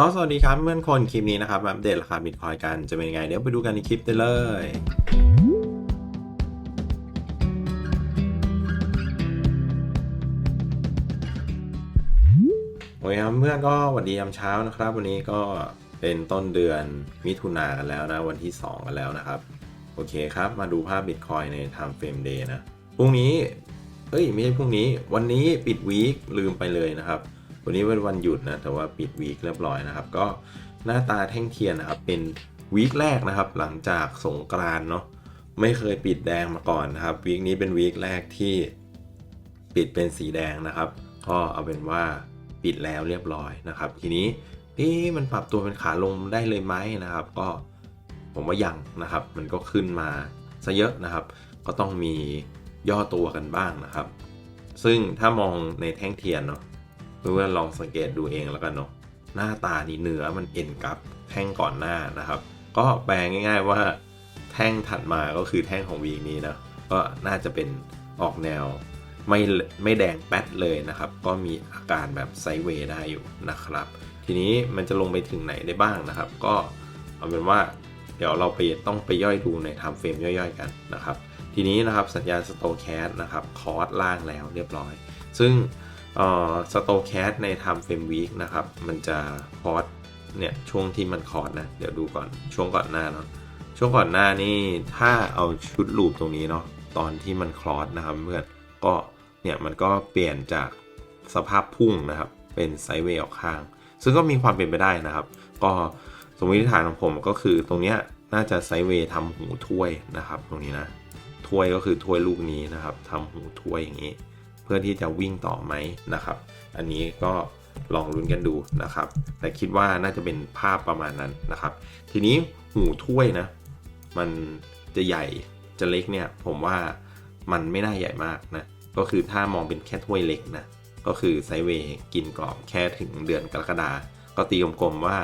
ก็สวัสดีครับเพื่อนคนคลิปนี้นะครับมาอัปเดตราคาบิตคอยกันจะเป็นยังไง เดี๋ยวไปดูกันในคลิปได้เลยโอ้ยครับเพื่อนก็สวัสดียามเช้านะครับ วันนี้ก็เป็นต้นเดือนมิถุนากันแล้วนะ วันที่ 2 กันแล้วนะครับ โอเคครับ มาดูภาพบิตคอยใน Time Frame Day นะพรุ่งนี้เอ้ยไม่ใช่พรุ่งนี้ วันนี้ปิดวีคลืมไปเลยนะครับ วันนี้เป็นวันหยุดนะแต่ว่าปิดวีคเรียบร้อยนะครับ ก็หน้าตาแท่งเทียนนะครับ เป็นวีคแรกนะครับ หลังจากสงกรานต์เนาะไม่เคยปิดแดงมาก่อนนะครับวีคนี้เป็นวีคแรกที่ปิดเป็นสีแดงนะครับ ก็เอาเป็นว่าปิดแล้วเรียบร้อยนะครับ ทีนี้เอ๊มันปรับตัวเป็นขาลงได้เลยไหมนะครับ ก็ผมว่ายังนะครับ มันก็ขึ้นมาซะเยอะนะครับ ก็ต้องมีย่อตัวกันบ้างนะครับ ซึ่งถ้ามองในแท่งเทียนเนาะ เพื่อนๆลองสังเกตดูเองแล้วกันเนาะหน้าตานี่เนื้อมันเอ็นกับแท่งก่อนหน้านะครับ ก็แปลง่าย ๆว่าแท่งถัดมาก็คือแท่งของวีนี้นะก็น่าจะเป็นออกแนวไม่ไม่แดงแป๊ดเลยนะครับ ก็มีอาการแบบไซด์เวย์ได้อยู่นะครับ ทีนี้มันจะลงไปถึงไหนได้บ้างนะครับ ก็เอาเป็นว่าเดี๋ยวเราไปต้องไปย่อยดูในไทม์เฟรมย่อยๆกันนะครับ ทีนี้นะครับสัญญาณสโตแคสนะครับคอร์สล่างแล้วเรียบร้อย ซึ่ง สโตแคสใน Time Frame Week นะครับ มันจะคอร์สเนี่ยช่วงที่มันคอร์สนะ เดี๋ยวดูก่อนช่วงก่อนหน้าเนาะช่วงก่อนหน้านี่ถ้าเอาชุดลูปตรงนี้เนาะตอนที่มันคลอสนะครับเพื่อนก็เนี่ยมันก็เปลี่ยนจากสภาพพุ่งนะครับ เป็นไซด์เวย์ออกข้าง ซึ่งก็มีความเป็นไปได้นะครับ ก็สมมติฐานของผมก็คือตรงเนี้ยน่าจะไซด์เวย์ทำหูถ้วยนะครับ ตรงนี้นะถ้วยก็คือถ้วยลูกนี้นะครับทำหูถ้วยอย่างนี้ เพื่อที่จะวิ่งต่อไหมนะครับ อันนี้ก็ลองลุ้นกันดูนะครับ แต่คิดว่าน่าจะเป็นภาพประมาณนั้นนะครับ ทีนี้หูถ้วยนะ มันจะใหญ่จะเล็กเนี่ย ผมว่ามันไม่น่าใหญ่มากนะ ก็คือถ้ามองเป็นแค่ถ้วยเล็กนะ ก็คือไซเวย์กินกรอบแค่ถึงเดือนกรกฎาก็ตีกลมๆว่า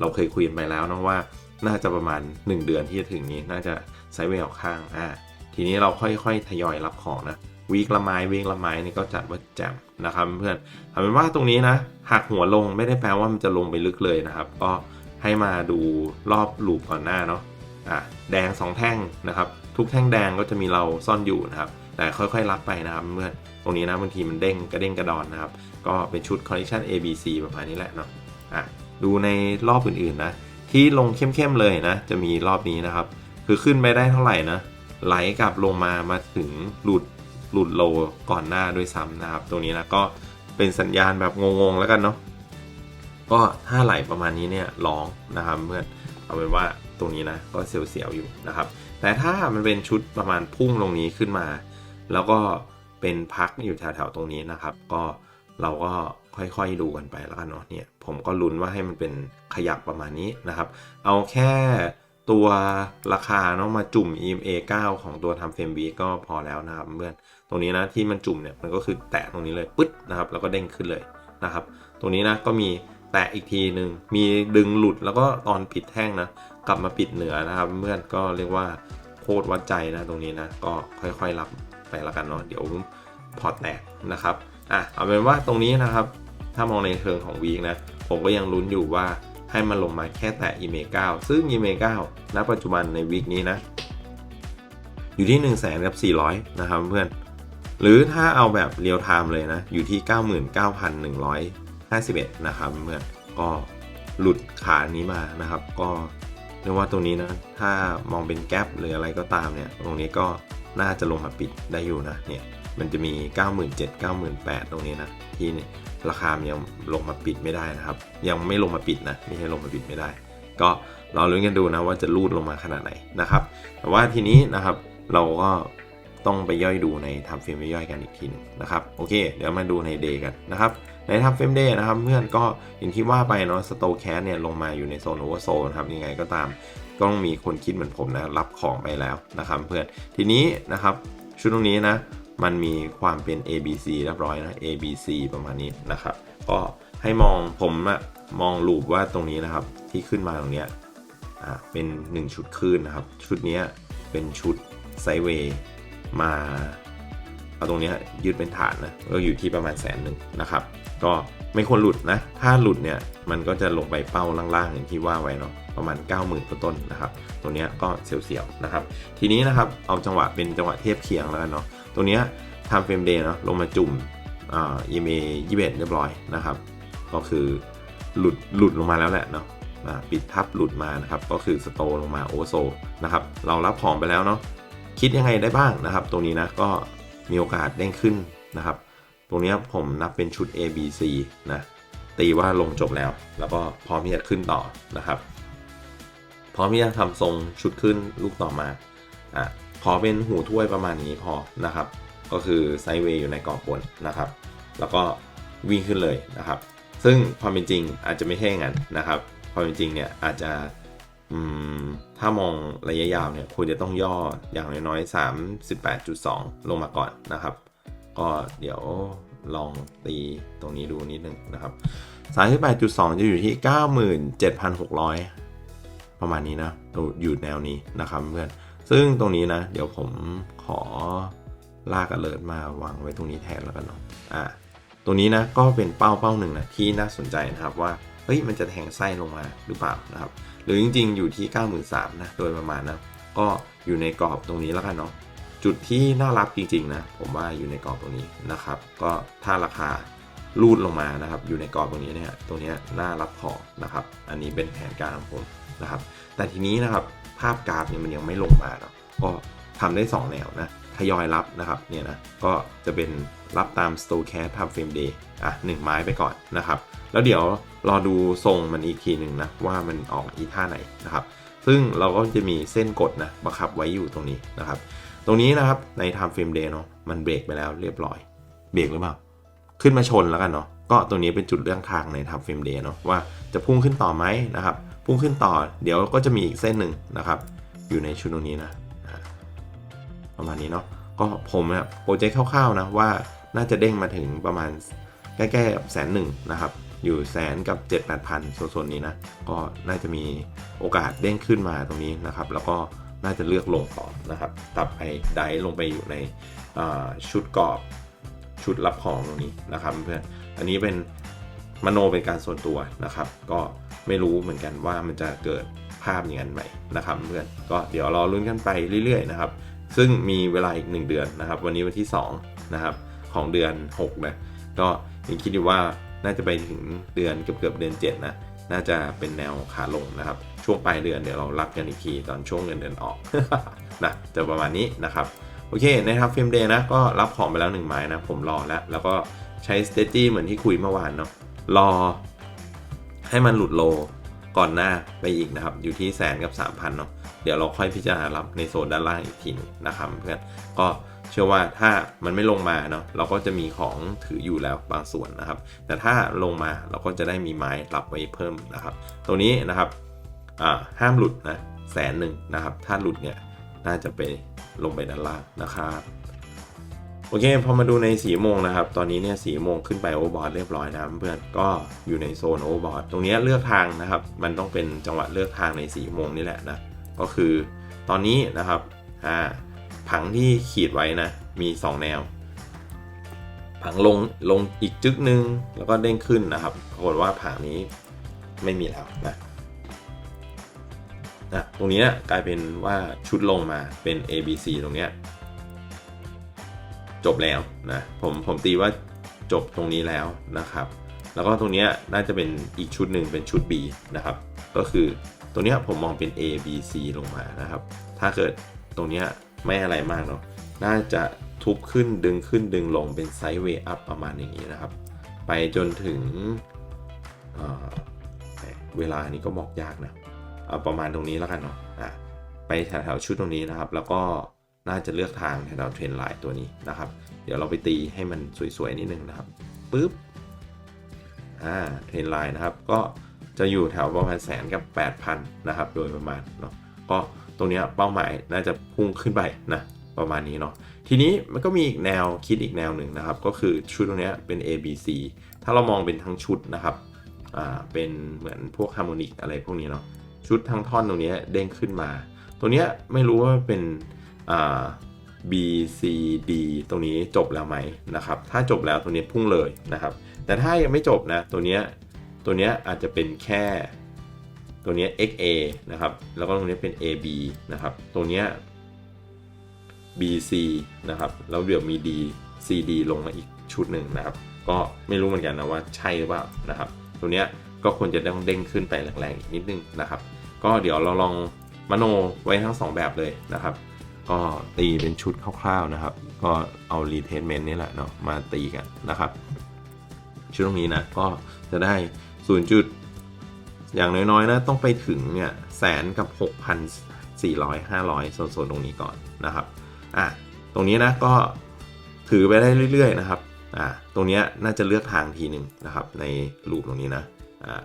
เราเคยคุยกันไปแล้วนะว่า น่าจะประมาณ 1 เดือนที่จะถึงนี้ น่าจะไซเวย์ออกข้างอ่าทีนี้เราค่อยๆ ทยอยรับของนะ วีคละไม้วีคละไม้นี่ก็จัดว่าแจ่มนะครับเพื่อนเอาเป็นว่าตรงนี้นะหักหัวลงไม่ได้แปลว่ามันจะลงไปลึกเลยนะครับ ก็ให้มาดูรอบลูปก่อนหน้าเนาะอะแดง 2 แท่งนะครับ ทุกแท่งแดงก็จะมีเราซ่อนอยู่นะครับ แต่ค่อยๆรับไปนะครับเพื่อนตรงนี้นะบางทีมันเด้งกระเด้งกระดอนนะครับ ก็เป็นชุดคอลเลคชัน A B C ประมาณนี้แหละเนาะอะดูในรอบอื่นๆนะที่ลงเข้มๆเลยนะ จะมีรอบนี้นะครับ คือขึ้นไปได้เท่าไหร่นะไหลกลับลงมามาถึงหลุด หลุดโลก่อนหน้าด้วยซ้ำนะครับ ตรงนี้นะก็เป็นสัญญาณแบบงงๆแล้วกันเนาะก็ถ้าไหลประมาณนี้เนี่ยร้องนะครับเพื่อนเอาเป็นว่าตรงนี้นะก็เสียวๆอยู่นะครับ แต่ถ้ามันเป็นชุดประมาณพุ่งลงนี้ขึ้นมา แล้วก็เป็นพักอยู่แถวๆตรงนี้นะครับ ก็เราก็ค่อยๆดูกันไปแล้วกันเนาะเนี่ยผมก็ลุ้นว่าให้มันเป็นขยับประมาณนี้นะครับ เอาแค่ ตัวราคาเนาะมาจุ่ม EMA 9 ของตัวทำเฟรมวีก็พอแล้วนะครับเพื่อนตรงนี้นะที่มันจุ่มเนี่ยมันก็คือแตะตรงนี้เลยปึ๊ดนะครับแล้วก็เด้งขึ้นเลยนะครับ ตรงนี้นะก็มีแตะอีกทีหนึ่งมีดึงหลุดแล้วก็ตอนปิดแท่งนะ กลับมาปิดเหนือนะครับเพื่อนก็เรียกว่าโคตรวัดใจนะตรงนี้นะก็ค่อยๆรับไปละกันเนาะเดี๋ยวพอแตกนะครับอะเอาเป็นว่าตรงนี้นะครับถ้ามองในเชิงของวีคนะ ผมก็ยังลุ้นอยู่ว่า ให้มันลงมาแค่แตะ e m a 9 ซึ่ง e m a 9ณ ปัจจุบันในวีคนี้นะ อยู่ที่ 1 0 0 0 0แสนกับ400 นะครับเพื่อน หรือถ้าเอาแบบเรียลไทม์เลยนะ อยู่ที่ 99,151 นะครับเพื่อน ก็หลุดขานี้มานะครับ ก็เรียกว่าตรงนี้นะ ถ้ามองเป็นแกลบหรืออะไรก็ตามเนี่ย ตรงนี้ก็น่าจะลงมาปิดได้อยู่นะ เนี่ย มันจะมี 97,000 98,000 ตรงนี้นะ ที่นี่ ราคายังลงมาปิดไม่ได้นะครับ ยังไม่ลงมาปิดนะไม่ใช่ลงมาปิดไม่ได้ ก็รอลุ้นกันดูนะว่าจะรูดลงมาขนาดไหนนะครับ แต่ว่าทีนี้นะครับเราก็ต้องไปย่อยดูในทำเฟรมย่อยกันอีกทีหนึงนะครับโอเค เดี๋ยวมาดูในเดย์กันนะครับในทำเฟรมเดย์นะครับเพื่อนก็อย่างที่ว่าไปเนาะสโตแคสเนี่ยลงมาอยู่ในโซนโอเวอร์โซนครับยังไงก็ตามก็ต้องมีคนคิดเหมือนผมนะรับของไปแล้วนะครับเพื่อนทีนี้นะครับชุดตรงนี้นะ มันมีความเป็น A B C เรียบร้อยนะ A B C ประมาณนี้นะครับ ก็ให้มองผมอะมองลูปว่าตรงนี้นะครับที่ขึ้นมาตรงเนี้ยอ่าเป็น 1 ชุดคลื่นนะครับ ชุดเนี้ยเป็นชุดไซเวย์มาเอาตรงเนี้ยยืดเป็นฐานนะก็อยู่ที่ประมาณแสนหนึ่งนะครับ ก็ไม่ควรหลุดนะ ถ้าหลุดเนี่ยมันก็จะลงไปเป้าล่างๆอย่างที่ว่าไว้เนาะประมาณ 90,000ต้นต้นๆนะครับ ตัวเนี้ยก็เสียวๆนะครับ ทีนี้นะครับเอาจังหวะเป็นจังหวะเทียบเคียงแล้วกันเนาะ ตัวเนี้ทำเฟรมเดย์เนาะลงมาจุ่มอ่า EMA 21 เรียบร้อยนะครับ ก็คือหลุดหลุดลงมาแล้วแหละเนาะปิดทับหลุดมานะครับ ก็คือสโตลงมาโอโซนะครับ เรารับของไปแล้วเนาะคิดยังไงได้บ้างนะครับ ตรงนี้นะก็มีโอกาสเด้งขึ้นนะครับ ตรงนี้ผมนับเป็นชุด A B C นะตีว่าลงจบแล้ว แล้วก็พร้อมที่จะขึ้นต่อนะครับ พร้อมที่จะทำทรงชุดขึ้นลูกต่อมาอะ ขอเป็นหูถ้วยประมาณนี้พอนะครับ ก็คือไซด์เวย์อยู่ในกรอบบนนะครับ แล้วก็วิ่งขึ้นเลยนะครับ ซึ่งความเป็นจริงอาจจะไม่ใช่อย่างนั้นนะครับ ความเป็นจริงเนี่ยอาจจะถ้ามองระยะยาวเนี่ยควรจะต้องย่ออย่างน้อยๆ 38.2 ลงมาก่อนนะครับ ก็เดี๋ยวลองตีตรงนี้ดูนิดนึงนะครับ38.2 จะอยู่ที่ 97,600 ประมาณนี้นะ อยู่แนวนี้นะครับเพื่อน ซึ่งตรงนี้นะ เดี๋ยวผมขอลากอเลิร์มาวางไว้ตรงนี้แทนแล้วกันเนาะอ่าตรงนี้นะก็เป็นเป้าเป้าหนึ่งนะที่น่าสนใจนะครับว่าเฮ้ยมันจะแทงไส้ลงมาหรือเปล่านะครับ หรือจริงๆอยู่ที่ 93,000นะโดยประมาณนะก็อยู่ในกรอบตรงนี้แล้วกันเนาะจุดที่น่ารับจริงๆนะผมว่าอยู่ในกรอบตรงนี้นะครับ ก็ถ้าราคาลูดลงมานะครับ อยู่ในกรอบตรงนี้เนี่ยตรงนี้น่ารับขอนะครับ อันนี้เป็นแผนการของผม นะครับ แต่ทีนี้นะครับภาพกราฟเนี่ยมันยังไม่ลงมาเนาะก็ทำได้ 2 แนวนะทยอยรับนะครับเนี่ยนะก็จะเป็นรับตาม s t o c a s ทำเฟรมเดย์อะหนึ่งไม้ไปก่อนนะครับ แล้วเดี๋ยวรอดูทรงมันอีกทีหนึ่งนะว่ามันออกอีท่าไหนนะครับ ซึ่งเราก็จะมีเส้นกดนะบังคับไว้อยู่ตรงนี้นะครับ ตรงนี้นะครับใน time frame day เนาะมันเบรกไปแล้วเรียบร้อย เบรกหรือเปล่า ขึ้นมาชนแล้วกันเนาะก็ตรงนี้เป็นจุดเรื่องทางใน time frame day เนาะว่าจะพุ่งขึ้นต่อไหมนะครับ พุ่งขึ้นต่อ เดี๋ยวก็จะมีอีกเส้นหนึ่งนะครับ อยู่ในชุดตรงนี้นะประมาณนี้เนาะก็ผมนี่ยโปรเจกต์คร่าวๆนะว่าน่าจะเด้งมาถึงประมาณใกล้ๆแสนหนึ่งนะครับ อยู่แสนกับ 7 8 0 0 0โซนนี้นะ ก็น่าจะมีโอกาสเด้งขึ้นมาตรงนี้นะครับ แล้วก็น่าจะเลือกลงต่อนะครับ ตับไปได้ลงไปอยู่ในชุดกรอบชุดรับของตรงนี้นะครับเพื่อนอันนี้เป็นมโนเป็นการส่วนตัวนะครับ ก็ ไม่รู้เหมือนกันว่ามันจะเกิดภาพอย่างนั้นไหมนะครับเพื่อนก็เดี๋ยวรอลุ้นกันไปเรื่อยๆนะครับซึ่งมีเวลาอีก 1 เดือนนะครับ วันนี้วันที่2นะครับของเดือน6นะก็ยังคิดอยู่ว่าน่าจะไปถึงเดือนเกือบเกือบเดือน7นะน่าจะเป็นแนวขาลงนะครับ ช่วงปลายเดือนเดี๋ยวเรารับกันอีกทีตอนช่วงเงินเดือนออกนะจะประมาณนี้นะครับโอเคนะครับฟิล์มเดย์นะก็รับของไปแล้ว1ไม้นะผมรอแล้ว แล้วก็ใช้สเตจี้เหมือนที่คุยเมื่อวานเนาะรอ ให้มันหลุดโลก่อนหน้าไปอีกนะครับ อยู่ที่แสนกับ 3,000เนาะเดี๋ยวเราค่อยพิจารณารับในโซนด้านล่างอีกทีนึงนะครับเพื่อนก็เชื่อว่าถ้ามันไม่ลงมาเนาะเราก็จะมีของถืออยู่แล้วบางส่วนนะครับ แต่ถ้าลงมาเราก็จะได้มีไม้รับไว้เพิ่มนะครับตรงนี้นะครับอ่าห้ามหลุดนะแสนหนึ่งนะครับ ถ้าหลุดเนี่ยน่าจะไปลงไปด้านล่างนะครับ โอเคพอมาดูในสีโมงนะครับ ตอนนี้เนี่ยสีโมงขึ้นไปโอเวอร์บอร์ดเรียบร้อยนะเพื่อนก็อยู่ในโซนโอเวอร์บอร์ดตรงนี้เลือกทางนะครับ มันต้องเป็นจังหวะเลือกทางในสีโมงนี่แหละนะก็คือตอนนี้นะครับอ่าผังที่ขีดไว้นะมี 2 แนว ผังลงลงอีกจึกหนึ่งแล้วก็เด้งขึ้นนะครับปรากฏว่าผังนี้ไม่มีแล้วนะนะตรงนี้นะกลายเป็นว่าชุดลงมาเป็น A B C ตรงเนี้ย จบแล้วนะผมผมตีว่าจบตรงนี้แล้วนะครับ แล้วก็ตรงนี้น่าจะเป็นอีกชุดหนึ่งเป็นชุด B นะครับ ก็คือตรงนี้ผมมองเป็น A B C ลงมานะครับ ถ้าเกิดตรงนี้ไม่อะไรมากเนาะน่าจะทุบขึ้นดึงขึ้นดึงลงเป็นไซด์เวย์อัพประมาณอย่างนี้นะครับ ไปจนถึงเเวลานี้ก็บอกยากนะเอาประมาณตรงนี้แล้วกันเนาะะไปแถวๆชุดตรงนี้นะครับ แล้วก็ น่าจะเลือกทางแถวเทรนไลน์ตัวนี้นะครับ เดี๋ยวเราไปตีให้มันสวยๆนิดนึงนะครับปึ๊บอ่าเทรนไลน์นะครับ ก็จะอยู่แถวประมาณแสนกับ 8,000 นะครับ โดยประมาณเนาะก็ตรงนี้เป้าหมายน่าจะพุ่งขึ้นไปนะประมาณนี้เนาะทีนี้มันก็มีอีกแนวคิดอีกแนวหนึ่งนะครับ ก็คือชุดตรงนี้เป็น A B C ถ้าเรามองเป็นทั้งชุดนะครับอ่าเป็นเหมือนพวกฮาร์โมนิกอะไรพวกนี้เนาะชุดทั้งท่อนตรงนี้เด้งขึ้นมา ตัวนี้ไม่รู้ว่าเป็น B C D ตรงนี้จบแล้วไหมนะครับ ถ้าจบแล้วตรงนี้พุ่งเลยนะครับ แต่ถ้ายังไม่จบนะ ตัวเนี้ย ตัวเนี้ยอาจจะเป็นแค่ ตัวเนี้ย XA นะครับ แล้วก็ตรงนี้เป็น AB นะครับ ตรงเนี้ย BC นะครับ แล้วเดี๋ยวมี D CD ลงมาอีกชุดหนึ่งนะครับ ก็ไม่รู้เหมือนกันนะว่าใช่หรือเปล่านะครับ ตัวเนี้ยก็ควรจะต้องเด้งขึ้นไปแรงๆอีกนิดนึงนะครับ ก็เดี๋ยวเราลองมโนไว้ทั้งสองแบบเลยนะครับ ก็ตีเป็นชุดคร่าวๆนะครับ ก็เอา retracement นี่แหละเนาะมาตีกันนะครับ ชุดตรงนี้นะก็จะได้ 0 จุด อย่างน้อยๆนะต้องไปถึงเนี่ยแสนกับ 6,400 500โซนๆตรงนี้ก่อนนะครับอะตรงนี้นะก็ถือไปได้เรื่อยๆนะครับอ่าตรงนี้น่าจะเลือกทางทีหนึ่งนะครับ ในลูปตรงนี้นะอ่า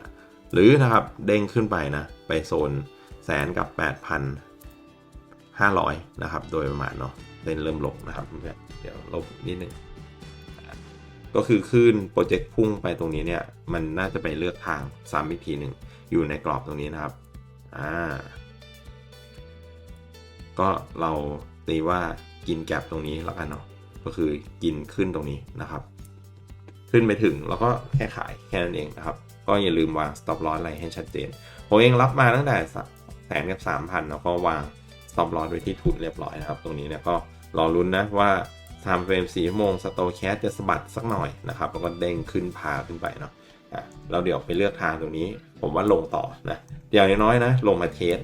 หรือนะครับเด้งขึ้นไปนะ ไปโซนแสนกับ 500 นะครับ โดยประมาณเนาะเล่นเริ่มลงนะครับเพื่อนเดี๋ยวลบนิดนึงก็คือคลื่นโปรเจกต์พุ่งไปตรงนี้เนี่ย มันน่าจะไปเลือกทางซ้ำอีกทีหนึ่งอยู่ในกรอบตรงนี้นะครับ อ่า ก็เราตีว่ากินแกลบตรงนี้แล้วกันเนาะ ก็คือกินขึ้นตรงนี้นะครับ ขึ้นไปถึงแล้วก็แค่ขายแค่นั้นเองนะครับ ก็อย่าลืมวาง stop loss อะไรให้ชัดเจน ผมเองรับมาตั้งแต่แสนกับสามพันแล้วก็วาง stop loss ไว้ที่ทุนเรียบร้อยนะครับ ตรงนี้เนี่ยก็รอลุ้นนะว่า time frame 4ชั่วโมงสโตแคสจะสะบัดสักหน่อยนะครับแล้วก็เด้งขึ้นพาขึ้นไปเนาะอะเราเดี๋ยวไปเลือกทางตรงนี้ ผมว่าลงต่อนะอย่างน้อยๆนะ ลงมาเทส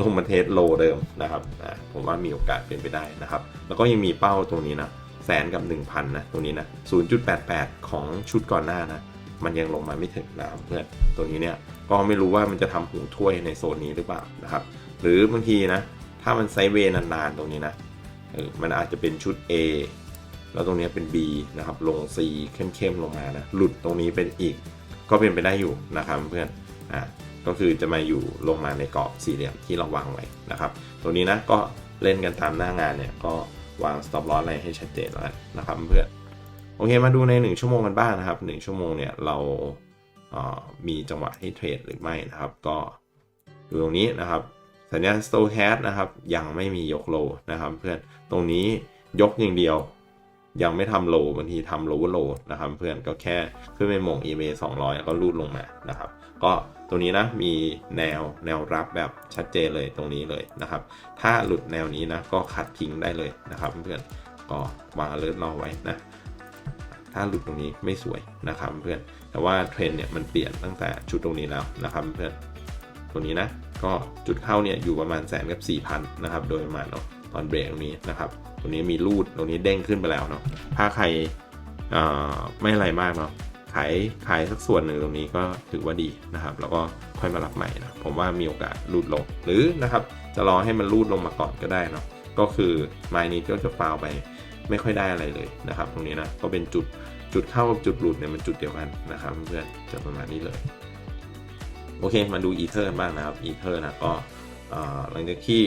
ลงมาเทสโลเดิมนะครับอะผมว่ามีโอกาสเป็นไปได้นะครับ แล้วก็ยังมีเป้าตรงนี้นะแสนกับ 1,000นะตรงนี้นะ0.88 ของชุดก่อนหน้านะมันยังลงมาไม่ถึงนะครับเพื่อนตัวนี้เนี่ยก็ไม่รู้ว่ามันจะทำหูถ้วยในโซนนี้หรือเปล่านะครับ หรือบางทีนะ ถ้ามันไซด์เวนานๆตรงนี้นะมันอาจจะเป็นชุด A แล้วตรงนี้เป็น B นะครับ ลง C เข้มๆลงมานะ หลุดตรงนี้เป็นอีก ก็เป็นไปได้อยู่นะครับเพื่อนอ่าก็คือจะมาอยู่ลงมาในกรอบสี่เหลี่ยมที่เราวางไว้นะครับ ตัวนี้นะก็เล่นกันตามหน้างานเนี่ยก็วาง stop loss อะไรให้ชัดเจนแล้วนะครับเพื่อนโอเคมาดูใน 1 ชั่วโมงกันบ้างนะครับ 1 ชั่วโมงเนี่ยเราเอ่อมีจังหวะให้เทรดหรือไม่นะครับ ก็ดูตรงนี้นะครับ สัญญาณ s t o c a s นะครับ ยังไม่มียกโลนะครับ เพื่อนตรงนี้ยกอย่างเดียว ยังไม่ทำโลบางทีทำโลว์โลนะครับ เพื่อนก็แค่ขึ้นไปหม่ง EMA 200 แล้วก็รูดลงมานะครับ ก็ตรงนี้นะมีแนวแนวรับแบบชัดเจนเลยตรงนี้เลยนะครับ ถ้าหลุดแนวนี้นะก็ขัดทิ้งได้เลยนะครับ เพื่อนก็วาง alert รอไว้นะถ้าหลุดตรงนี้ไม่สวยนะครับเพื่อน แต่ว่าเทรนเนี่ยมันเปลี่ยนตั้งแต่ชุดตรงนี้แล้วนะครับเพื่อน ตัวนี้นะ ก็จุดเข้าเนี่ยอยู่ประมาณแสนกับ4 0 0 0นนะครับโดยประมาณเนาะตอนเบรกตรงนี้นะครับตัวนี้มีรูดตรงนี้เด้งขึ้นไปแล้วเนาะถ้าใครไม่อะไรมากเนาะขายขายสักส่วนหนึ่งตรงนี้ก็ถือว่าดีนะครับ แล้วก็ค่อยมารับใหม่นะผมว่ามีโอกาสรูดลง หรือนะครับจะรอให้มันรูดลงมาก่อนก็ได้เนาะก็คือไม้นี้ก็จะฟาวไปไม่ค่อยได้อะไรเลยนะครับ ตรงนี้นะก็เป็นจุดจุดเข้ากับจุดหลุดเนี่ยมันจุดเดียวกันนะครับเพื่อนจะประมาณนี้เลย โอเคมาดูอีเทอร์บ้างนะครับอีเทอร์นะก็หลังจากที่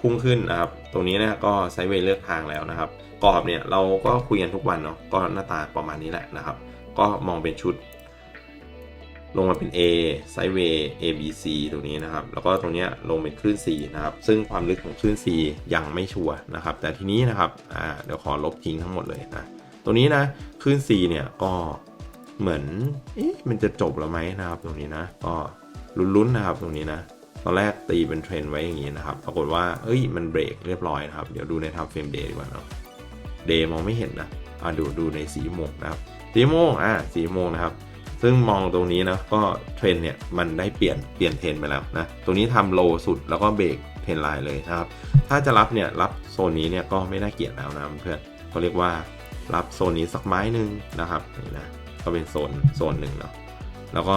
พุ่งขึ้นนะครับ ตรงนี้นี่ยก็ไซด์เวย์เลือกทางแล้วนะครับ กรอบเนี่ยเราก็คุยกันทุกวันเนาะก็หน้าตาประมาณนี้แหละนะครับ ก็มองเป็นชุด ลงมาเป็น A ไซด์เวย์ A B C ตรงนี้นะครับ แล้วก็ตรงนี้ลงเป็นคลื่น C นะครับ ซึ่งความลึกของคลื่น C ยังไม่ชัวร์นะครับ แต่ทีนี้นะครับเดี๋ยวขอลบทิ้งทั้งหมดเลยนะตรงนี้นะคลื่น C เนี่ยก็ เหมือนเอ๊ะมันจะจบแล้วไหมนะครับ ตรงนี้นะก็ลุ้นๆนะครับตรงนี้นะตอนแรกตีเป็นเทรนไว้อย่างนี้นะครับ ปรากฏว่าเอ้ยมันเบรกเรียบร้อยนะครับ เดี๋ยวดูในทำเฟรมเดย์ดีกว่าเนาะเดย์มองไม่เห็นนะอ่าดูดูในสีโมงนะครับ สีโมงอ่าสีโมงนะครับ ซึ่งมองตรงนี้นะก็เทรนเนี่ยมันได้เปลี่ยนเปลี่ยนเทรนไปแล้วนะตรงนี้ทำโลสุดแล้วก็เบรกเทรนไลน์เลยนะครับ ถ้าจะรับเนี่ยรับโซนนี้เนี่ยก็ไม่น่าเกลียดแล้วนะเพื่อนเขาเรียกว่ารับโซนนี้สักไม้หนึ่งนะครับนี่นะ ก็เป็นโซนโซนหนึ่งเนาะแล้วก็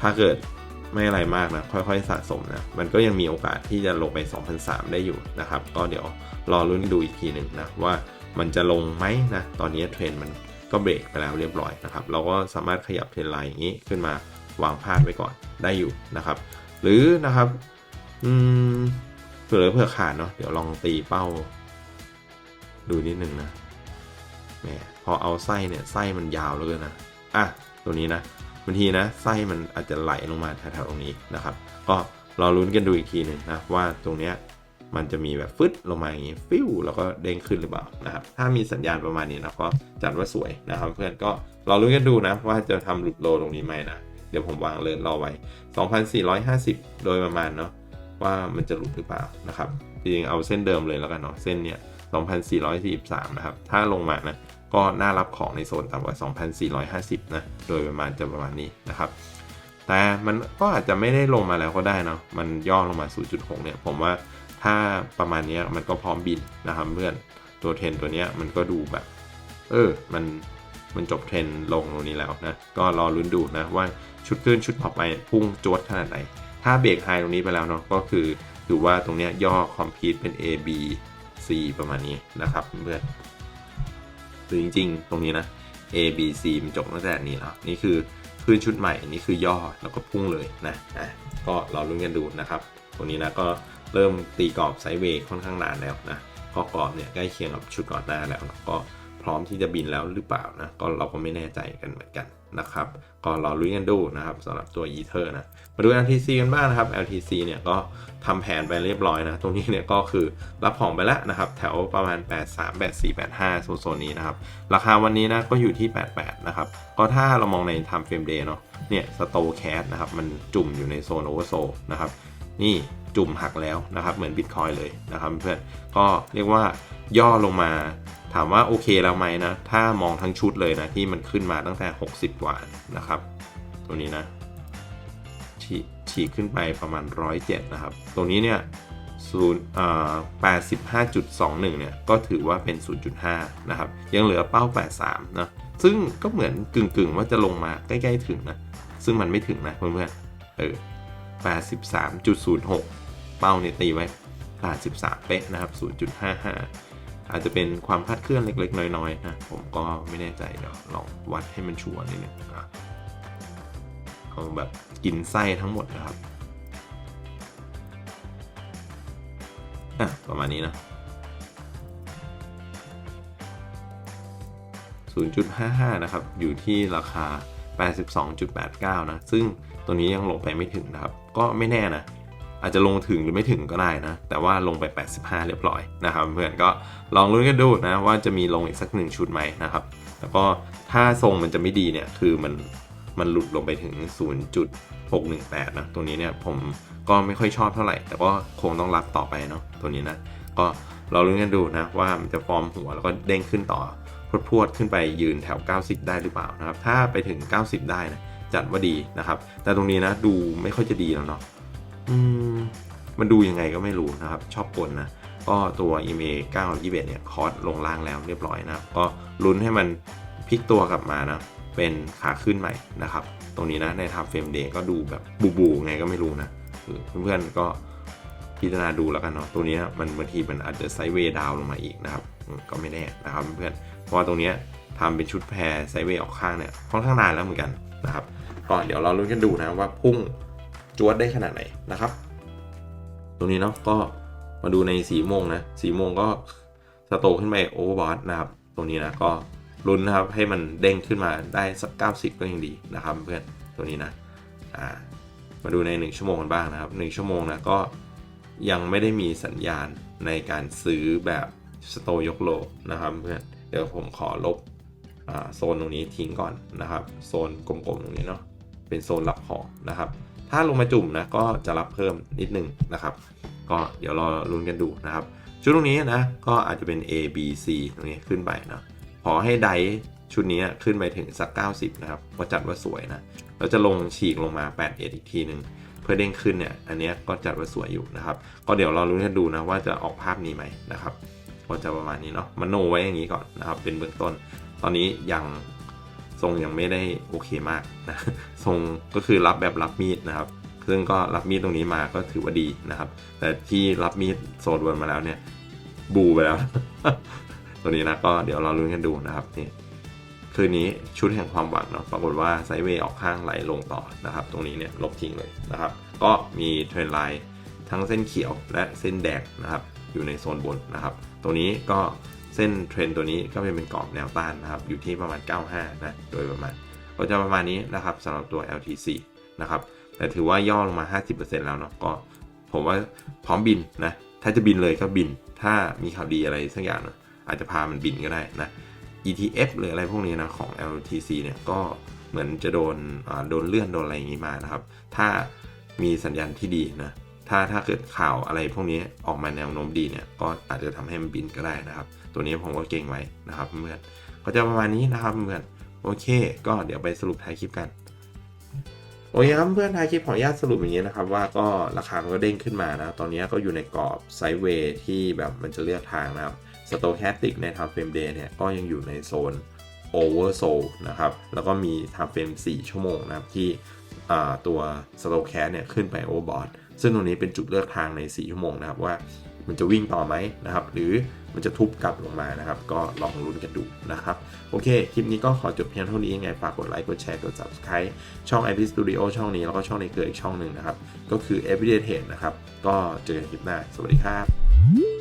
ถ้าเกิดไม่อะไรมากนะ ค่อยๆสะสมนะ มันก็ยังมีโอกาสที่จะลงไป 2003 ได้อยู่นะครับ ก็เดี๋ยวรอรุ่นดูอีกทีหนึ่งนะ ว่ามันจะลงไหมนะ ตอนนี้เทรนมันก็เบรกไปแล้วเรียบร้อยนะครับ เราก็สามารถขยับเทรนไลน์อย่างนี้ขึ้นมาวางพาดไว้ก่อนได้อยู่นะครับ หรือนะครับอืมเผื่อเผื่อขาดเนาะเดี๋ยวลองตีเป้า ดูนิดนึงนะแหมพอเอาไส้เนี่ยไส้มันยาวเลยนะ อะตัวนี้นะบางทีนะไส้มันอาจจะไหลลงมาแถวๆตรงนี้นะครับ ก็รอลุ้นกันดูอีกทีหนึ่งนะว่าตรงเนี้ยมันจะมีแบบฟึดลงมาอย่างนี้ฟิวแล้วก็เด้งขึ้นหรือเปล่านะครับถ้ามีสัญญาณประมาณนี้นะก็จัดว่าสวยนะครับ เพื่อนก็ราลุ้นกันดูนะว่าจะทำหลุดโลตรงนี้ไหมนะเดี๋ยวผมวางเลยรอไว้ 2,450 โดยประมาณเนาะว่ามันจะหลุดหรือเปล่านะครับจริงเอาเส้นเดิมเลยแล้วกันเนาะเส้นเนี้ย2,443 นะครับ ถ้าลงมานะ ก็น่ารับของในโซนต่ำกว่า 2,450 นะ โดยประมาณจะประมาณนี้นะครับ แต่มันก็อาจจะไม่ได้ลงมาแล้วก็ได้เนาะ มันย่อลงมา 0.6 เนี่ย ผมว่าถ้าประมาณนี้มันก็พร้อมบินนะครับเพื่อน ตัวเทรนตัวเนี้ยมันก็ดูแบบ เออ มัน มันจบเทรนลงตรงนี้แล้วนะ ก็รอลุ้นดูนะว่าชุดขึ้นชุดต่อไปพุ่งจวดขนาดไหน ถ้าเบรกไฮตรงนี้ไปแล้วเนาะ ก็คือถือว่าตรงเนี้ยย่อคอมพิวเป็น A B C ประมาณนี้นะครับเพื่อน หรือจริง ๆ ตรงนี้นะ A B C มันจบตั้งแต่นี้แล้วนี่คือขึ้นชุดใหม่นี่คือย่อแล้วก็พุ่งเลยนะอะก็เราลุ้นกันดูนะครับตรงนี้นะก็เริ่มตีกรอบไซด์เวย์ค่อนข้างนานแล้วนะก็กรอบเนี่ยใกล้เคียงกับชุดก่อนหน้าแล้วนะก็พร้อมที่จะบินแล้วหรือเปล่านะก็เราก็ไม่แน่ใจกันเหมือนกัน นะครับก็รอลุ้นกันดูนะครับสำหรับตัว Ether นะมาดู LTC กันบ้างนะครับ LTC เนี่ยก็ทำแผนไปเรียบร้อยนะ ตรงนี้เนี่ยก็คือรับของไปแล้วนะครับ แถวประมาณ 83 84 85โซนนี้นะครับ ราคาวันนี้นะก็อยู่ที่ 88 นะครับ ก็ถ้าเรามองใน time frame day เนาะเนี่ยสโตแคสนะครับ มันจุ่มอยู่ในโซนโอเวอร์โซนะครับ นี่จุ่มหักแล้วนะครับ เหมือนบิตคอยเลยนะครับเพื่อนก็เรียกว่าย่อลงมา ถามว่าโอเคแล้วไหมนะ ถ้ามองทั้งชุดเลยนะที่มันขึ้นมาตั้งแต่ 60 กว่านะครับ ตัวนี้นะฉีฉีกขึ้นไปประมาณ 107 นะครับ ตรงนี้เนี่ยศูนย์อ่า85.21เนี่ย ก็ถือว่าเป็น 0.5 นะครับ ยังเหลือเป้า 83 นะ ซึ่งก็เหมือนกึ่งๆ ว่าจะลงมาใกล้ๆถึงนะ ซึ่งมันไม่ถึงนะเพื่อนๆ เออ83.06 เป้าเนี่ยตีไว้83เป๊ะนะครับ 0.55 อาจจะเป็นความคลาดเคลื่อนเล็ก ๆ น้อยๆนะผมก็ไม่แน่ใจเดี๋ยวลองวัดให้มันชัวร์นิดนึงเอาแบบกินไส้ทั้งหมดนะครับอะประมาณนี้นะ0.55 นะครับ อยู่ที่ราคา 82.89 นะ ซึ่งตัวนี้ยังลงไปไม่ถึงนะครับ ก็ไม่แน่นะ อาจจะลงถึงหรือไม่ถึงก็ได้นะ แต่ว่าลงไป 85 เรียบร้อยนะครับเพื่อนก็ลองลุ้นกันดูนะว่าจะมีลงอีกสักหนึ่งชุดไหมนะครับ แล้วก็ถ้าทรงมันจะไม่ดีเนี่ยคือมันมันหลุดลงไปถึง 0.618 นะตัวนี้เนี่ยผมก็ไม่ค่อยชอบเท่าไหร่ แต่ก็คงต้องรับต่อไปเนาะตัวนี้นะก็เราลุ้นกันดูนะว่ามันจะฟอร์มหัวแล้วก็เด้งขึ้นต่อพรวดพรวดขึ้นไปยืนแถว 90 ได้หรือเปล่านะครับ ถ้าไปถึง 90 ได้นะจัดว่าดีนะครับ แต่ตรงนี้นะดูไม่ค่อยจะดีแล้วเนาะ มมันดูยังไงก็ไม่รู้นะครับ ชอบกลนะก็ตัว EMA 921เนี่ยคอร์สลงล่างแล้วเรียบร้อยนะครับก็ลุ้นให้มันพลิกตัวกลับมานะเป็นขาขึ้นใหม่นะครับ ตรงนี้นะในทำเฟรมเดย์ก็ดูแบบบูบูไงก็ไม่รู้นะเพื่อนๆก็พิจารณาดูแล้วกันเนาะตัวนี้มันบางทีมันอาจจะไซด์เวย์ดาวลงมาอีกนะครับ ก็ไม่แน่นะครับเพื่อนเพราะว่าตรงนี้ทำเป็นชุดแพรไซด์เวย์ออกข้างเนี่ยค่อนข้างนานแล้วเหมือนกันนะครับก็เดี๋ยวเราลุ้นกันดูนะว่าพุ่ง จวดได้ขนาดไหนนะครับ ตรงนี้เนาะก็มาดูในสีโมงนะ สีโมงก็สโตขึ้นไปโอเวอร์บอทนะครับ ตรงนี้นะก็ลุ้นนะครับให้มันเด้งขึ้นมาได้สัก 90 ก็ยังดีนะครับเพื่อนตัวนี้นะอ่ามาดูใน 1 ชั่วโมงกันบ้างนะครับ 1 ชั่วโมงนะก็ยังไม่ได้มีสัญญาณในการซื้อแบบสโตยกโลนะครับเพื่อนเดี๋ยวผมขอลบอโซนตรงนี้ทิ้งก่อนนะครับ โซนกลมๆตรงนี้เนาะเป็นโซนรับของนะครับ ถ้าลงมาจุ่มนะก็จะรับเพิ่มนิดนึงนะครับ ก็เดี๋ยวรอลุ้นกันดูนะครับ ชุดตรงนี้นะก็อาจจะเป็น A B C ตรงนี้ขึ้นไปเนาะขอให้ไดชุดนี้ขึ้นไปถึงสัก 90 นะครับก็จัดว่าสวยนะเราจะลงฉีกลงมา 8 เอ็ดอีกทีหนึ่งเพื่อเด้งขึ้นเนี่ย อันนี้ก็จัดว่าสวยอยู่นะครับ ก็เดี๋ยวเราลุ้นกันดูนะว่าจะออกภาพนี้ไหมนะครับ ก็จะประมาณนี้เนาะมโนไว้อย่างนี้ก่อนนะครับ เป็นเบื้องต้น ตอนนี้ยัง ทรงยังไม่ได้โอเคมากนะทรงก็คือรับแบบรับมีดนะครับซึ่งก็รับมีดตรงนี้มาก็ถือว่าดีนะครับ แต่ที่รับมีดโซดวนมาแล้วเนี่ยบูไปแล้ว ตัวนี้นะก็เดี๋ยวเราลุ้นกันดูนะครับนี่คืนนี้ชุดแห่งความหวังเนาะปรากฏว่าไซด์เวย์ออกข้างไหลลงต่อนะครับ ตรงนี้เนี่ยลบทิ้งเลยนะครับ ก็มีเทรนไลน์ทั้งเส้นเขียวและเส้นแดงนะครับ อยู่ในโซนบนนะครับ ตรงนี้ก็ เส้นเทรนตัวนี้ก็เป็นเป็นกรอบแนวต้านนะครับ อยู่ที่ประมาณ 95 นะ โดยประมาณ ก็จะประมาณนี้นะครับสำหรับตัว LTC นะครับ แต่ถือว่าย่อลงมา 50%แล้วเนาะ ก็ผมว่าพร้อมบินนะ ถ้าจะบินเลยก็บิน ถ้ามีข่าวดีอะไรสักอย่างนะอาจจะพามันบินก็ได้นะ ETF หรืออะไรพวกนี้นะของ LTC เนี่ยก็เหมือนจะโดนโดนเลื่อนโดนอะไรอย่างนี้มานะครับ ถ้ามีสัญญาณที่ดีนะ ถ้าถ้าเกิดข่าวอะไรพวกนี้ออกมาแนวโน้มดีเนี่ย ก็อาจจะทำให้มันบินก็ได้นะครับ ตัวนี้ผมก็เก่งไว้นะครับเพื่อนก็จะประมาณนี้นะครับเพื่อนโอเค ก็เดี๋ยวไปสรุปท้ายคลิปกันโอเคครับเพื่อนท้ายคลิปขออนุญาตสรุปอย่างนี้นะครับ ว่าก็ราคามันก็เด้งขึ้นมานะตอนนี้ก็อยู่ในกรอบไซด์เวย์ที่แบบมันจะเลือกทางนะครับสโตแคสติกใน time frame day เนี่ยก็ยังอยู่ในโซน oversold นะครับ แล้วก็มี time frame 4ชั่วโมงนะครับที่ตัว slow cat เนี่ยขึ้นไป overbought ซึ่งตรงนี้เป็นจุดเลือกทางใน 4 ชั่วโมงนะครับว่ามันจะวิ่งต่อไหมนะครับ หรือ มันจะทุบกลับลงมานะครับ ก็ลองลุ้นกันดูนะครับ โอเค คลิปนี้ก็ขอจบเพียงเท่านี้ยังไงฝากกดไลค์กดแชร์กด subscribe ช่อง IP Studio ช่องนี้แล้วก็ช่องในเครืออีกช่องหนึ่งนะครับ ก็คือ Everyday Trade นะครับ ก็เจอกันคลิปหน้า สวัสดีครับ